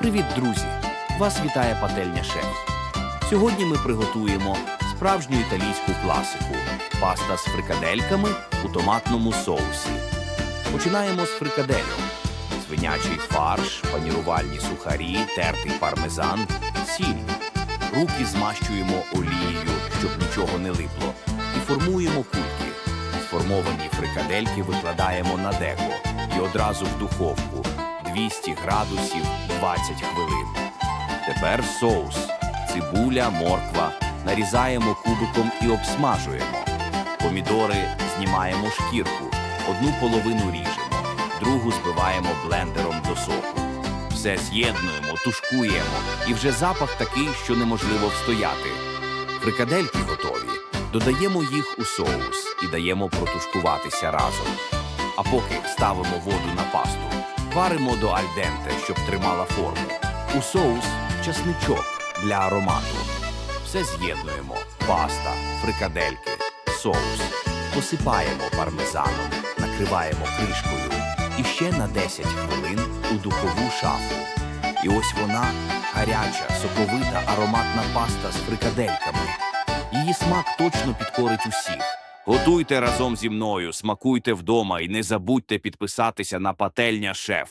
Привіт, друзі! Вас вітає пательня шеф. Сьогодні ми приготуємо справжню італійську класику паста з фрикадельками у томатному соусі. Починаємо з фрикаделю. Свинячий фарш, панірувальні сухарі, тертий пармезан, сіль. Руки змащуємо олією, щоб нічого не липло, і формуємо кульки. Сформовані фрикадельки викладаємо на деко і одразу в духовку 200 градусів 20 хвилин. Тепер соус, цибуля, морква нарізаємо кубиком і обсмажуємо. Помідори знімаємо шкірку, одну половину ріжемо, другу збиваємо блендером до соку. Все з'єднуємо, тушкуємо, і вже запах такий, що неможливо встояти. Фрикадельки готові. Додаємо їх у соус і даємо протушкуватися разом. А поки ставимо воду на пасту, варимо до альденте, щоб тримала форму. У соус чесничок для аромату. Все з'єднуємо: паста, фрикадельки, соус. Посипаємо пармезаном, накриваємо кришкою і ще на 10 хвилин у духову шафу. І ось вона гаряча, соковита, ароматна паста з фрикадельками. Її смак точно підкорить усіх. Готуйте разом зі мною, смакуйте вдома і не забудьте підписатися на пательня шеф.